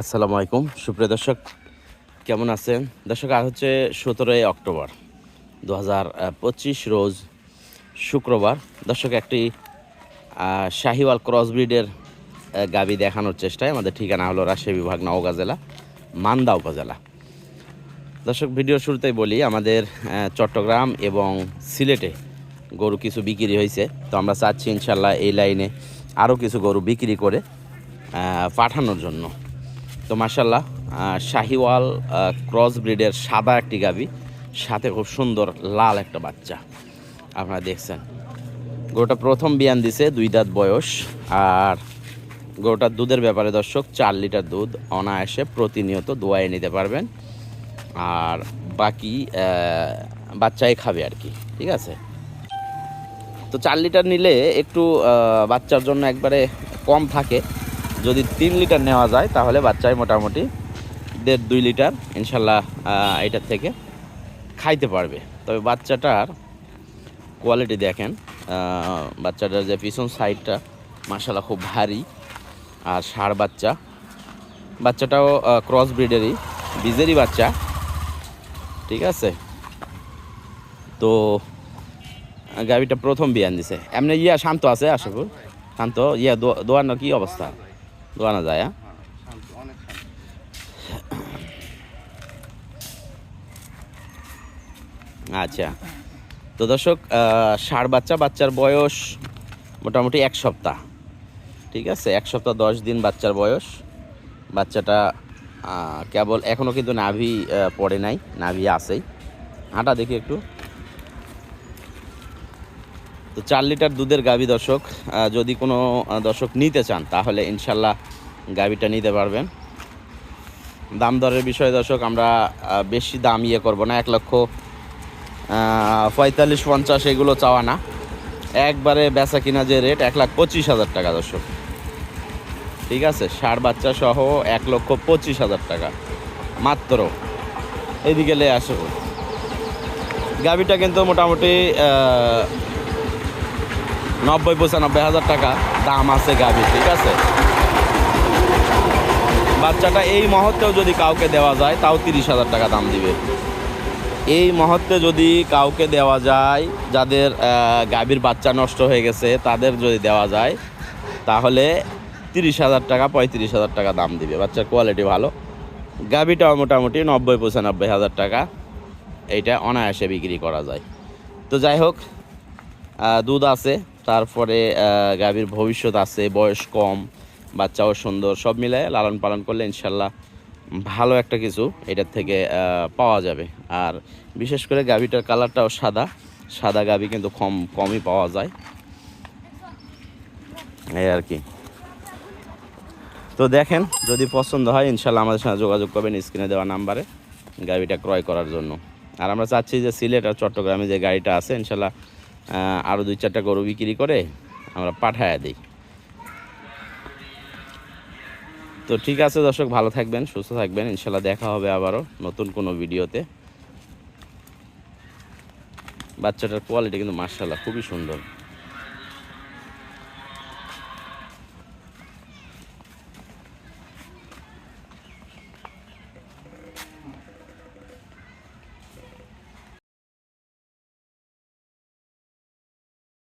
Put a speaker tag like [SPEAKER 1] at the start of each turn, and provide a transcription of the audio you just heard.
[SPEAKER 1] আসসালামু আলাইকুম। সুপ্রিয় দর্শক, কেমন আছেন? দর্শক, আজ হচ্ছে সতেরোই অক্টোবর দু হাজার পঁচিশ রোজ শুক্রবার। দর্শক, একটি শাহিওয়াল ক্রস ব্রিডের গাবি দেখানোর চেষ্টায় আমাদের ঠিকানা হলো রাজশাহী বিভাগ, নওগাঁ জেলা, মান্দা উপজেলা। দর্শক ভিডিও শুরুতেই বলি, আমাদের চট্টগ্রাম এবং সিলেটে গরু কিছু বিক্রি হয়েছে। তো আমরা চাচ্ছি ইনশাল্লাহ এই লাইনে আরও কিছু গরু বিক্রি করে পাঠানোর জন্য। তো মাসাল্লাহ শাহিওয়াল ক্রস ব্রিডের সাদা একটি গাবি, সাথে খুব সুন্দর লাল একটা বাচ্চা। আপনারা দেখছেন। গরুটা প্রথম বিয়ান দিছে, দুই দাঁত বয়স। আর গরুটার দুধের ব্যাপারে দর্শক, চার লিটার দুধ অনায়াসে প্রতিনিয়ত দোয়াই নিতে পারবেন। আর বাকি বাচ্চাই খাবে আর কি, ঠিক আছে? তো চার লিটার নিলে একটু বাচ্চার জন্য একবারে কম থাকে। যদি তিন লিটার নেওয়া যায়, তাহলে বাচ্চায় মোটামুটি দেড় দুই লিটার ইনশাল্লাহ এটার থেকে খাইতে পারবে। তবে বাচ্চাটার কোয়ালিটি দেখেন বাচ্চাটার যে পিছন সাইডটা মাসাল্লাহ খুব ভারী। আর ষাঁড় বাচ্চা, বাচ্চাটাও ক্রস ব্রিডেরই বীজেরই বাচ্চা। ঠিক আছে? তো গাড়িটা প্রথম বিয়ান দিছে। এমনি ইয়া শান্ত আছে আশাপুর শান্ত? ইয়া দো- দোয়ানো কি অবস্থা? দোয়ানো যায় হ্যাঁ? আচ্ছা। তো দর্শক ষাঁড় বাচ্চা বাচ্চার বয়স মোটামুটি এক সপ্তাহ। ঠিক আছে? এক সপ্তাহ দশ দিন বাচ্চার বয়স। বাচ্চাটা কেবল এখনও কিন্তু নাভি পড়ে নাই নাভি আছেই। হাঁটা দেখি একটু। তো চার লিটার দুধের গাভী দর্শক যদি কোনো দর্শক নিতে চান, তাহলে ইনশাল্লাহ গাভীটা নিতে পারবেন। দাম দরের বিষয়ে দর্শক, আমরা বেশি দাম ইয়ে করব না, এক লক্ষ পঁয়তাল্লিশ পঞ্চাশ এগুলো চাওয়া না। একবারে বেচা কিনা যে রেট, এক লাখ পঁচিশ হাজার টাকা দর্শক। ঠিক আছে, ষাট বাচ্চা সহ এক লক্ষ পঁচিশ হাজার টাকা। মাত্র। এদিকে লে আসো। গাভিটা কিন্তু মোটামুটি নব্বই, পঁচানব্বই হাজার টাকা দাম আছে গাভি, ঠিক আছে? বাচ্চাটা এই মুহূর্তেও যদি কাউকে দেওয়া যায়, তাও তিরিশ হাজার টাকা দাম দিবে। এই মুহূর্তে যদি কাউকে দেওয়া যায়, যাদের গাভীর বাচ্চা নষ্ট হয়ে গেছে, তাদের যদি দেওয়া যায়, তাহলে তিরিশ হাজার টাকা, পঁয়ত্রিশ হাজার টাকা দাম দিবে। বাচ্চার কোয়ালিটি ভালো। গাভীটাও মোটামুটি নব্বই, পঁচানব্বই হাজার টাকা। এইটা অনায়াসে বিক্রি করা যায়। তো যাই হোক দুধ আছে। তারপরে গাভীর ভবিষ্যৎ আছে, বয়স কম, বাচ্চাও সুন্দর, সব মিলায় লালন পালন করলে ইনশাল্লাহ ভালো একটা কিছু এটার থেকে পাওয়া যাবে। আর বিশেষ করে গাভীটার কালারটাও সাদা সাদা গাভী কিন্তু কম, কমই পাওয়া যায়। এই আর কি। তো দেখেন, যদি পছন্দ হয়, ইনশাল্লাহ আমাদের সাথে যোগাযোগ করবেন স্ক্রিনে দেওয়া নাম্বারে গাড়িটা ক্রয় করার জন্য। আর আমরা চাচ্ছি যে সিলেট আর চট্টগ্রামে যে গাড়িটা আছে, ইনশাল্লাহ আরও দুই চারটা গরু বিক্রি করে আমরা পাঠায় দিই। তো ঠিক আছে দর্শক, ভালো থাকবেন, সুস্থ থাকবেন। ইনশাল্লাহ দেখা হবে আবারও নতুন কোনো ভিডিওতে। বাচ্চাটার কোয়ালিটি কিন্তু মার্শাল্লাহ খুবই সুন্দর।